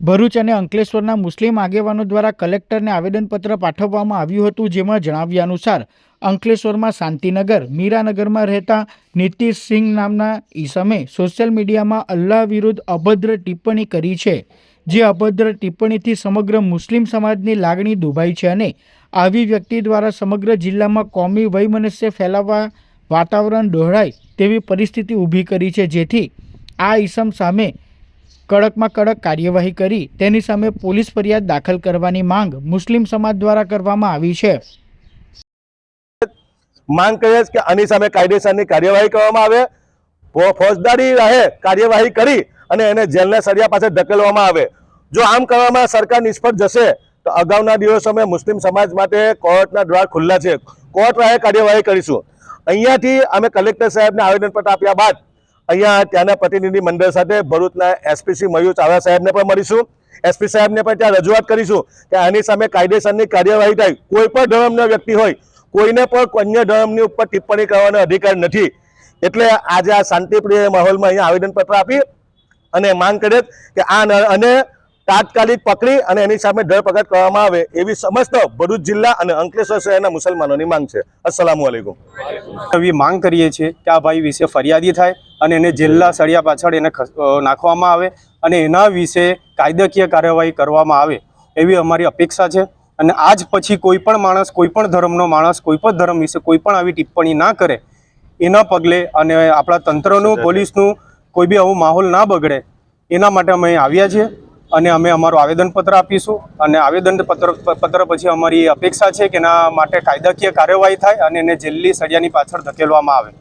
ભરૂચ અને અંકલેશ્વરના મુસ્લિમ આગેવાનો દ્વારા કલેક્ટરને આવેદનપત્ર પાઠવવામાં આવ્યું હતું, જેમાં જણાવ્યા અનુસાર, અંકલેશ્વરમાં શાંતિનગર, મીરાનગરમાં રહેતા નીતિશ સિંહ નામના ઈસમે સોશિયલ મીડિયામાં અલ્લાહ વિરુદ્ધ અભદ્ર ટિપ્પણી કરી છે, જે અભદ્ર ટિપ્પણીથી સમગ્ર મુસ્લિમ સમાજની લાગણી દુભાઈ છે અને આવી વ્યક્તિ દ્વારા સમગ્ર જિલ્લામાં કોમી વૈમનસ્ય ફેલાવવા વાતાવરણ દોહરાય તેવી પરિસ્થિતિ ઊભી કરી છે, જેથી આ ઈસમ સામે કડકમાં કડક કાર્યવાહી કરી, તેની સામે પોલીસ ફરિયાદ દાખલ કરવાની માંગ મુસ્લિમ સમાજ દ્વારા કરવામાં આવી છે. માંગ કરીએ કે આની સામે કાયદેસરની કાર્યવાહી કરવામાં આવે ફોજદારી રહે કાર્યવાહી કરી અને એને જેલના સળિયા પાસે ધકેલવામાં આવે. જો આમ કરવામાં સરકાર નિષ્ફળ જશે, તો અગાઉના દિવસોમાં મુસ્લિમ સમાજ માટે કોર્ટના દ્વાર ખુલ્લા છે. કોર્ટ રાહે કાર્યવાહી કરીશું. અહીંયાથી અમે કલેક્ટર સાહેબને આવેદનપત્ર આપ્યા બાદ અહીંયા ત્યાંના પ્રતિનિધિ મંડળ સાથે ભરૂચના એસપીસી મયુર ચાવડા સાહેબને પણ મળીશું. એસપી સાહેબને પણ ત્યાં રજૂઆત કરીશું કે આની સામે કાયદેસરની કાર્યવાહી થાય. કોઈ પણ ધર્મનો વ્યક્તિ હોય, કોઈને પણ અન્ય ધર્મની ઉપર ટિપ્પણી કરવાનો અધિકાર નથી. એટલે આજે આ શાંતિપ્રિય માહોલમાં અહીંયા આવેદનપત્ર આપી અને માંગ કરે કે આ અને તાત્કાલિક પકડી અને એની સામે ધરપકડ કરવામાં આવે એવી સમસ્ત ભરૂચ જિલ્લા અને અંકલેશ્વર શહેરના મુસલમાનોની માંગ છે. અસલામ વાલેકુમ માંગ કરીએ છીએ કે આ ભાઈ વિશે ફરિયાદી થાય અને એને જેલના સળિયા પાછળ એને નાખવામાં આવે અને એના વિશે કાયદાકીય કાર્યવાહી કરવામાં આવે એવી અમારી અપેક્ષા છે. અને આજ પછી કોઈ પણ માણસ કોઈ પણ ધર્મનો માણસ કોઈ પણ ધર્મ વિશે કોઈ પણ આવી ટિપ્પણી ના કરે એના પગલે અને આપણા તંત્રનું પોલીસનું કોઈ બી આવું માહોલ ના બગડે એના માટે અમે આવ્યા છીએ અને અમે અમારું આવેદનપત્ર આપીશું. અને આવેદનપત્ર પત્ર પછી અમારી અપેક્ષા છે કે એના માટે કાયદાકીય કાર્યવાહી થાય અને એને જેલની સળિયાની પાછળ ધકેલવામાં આવે.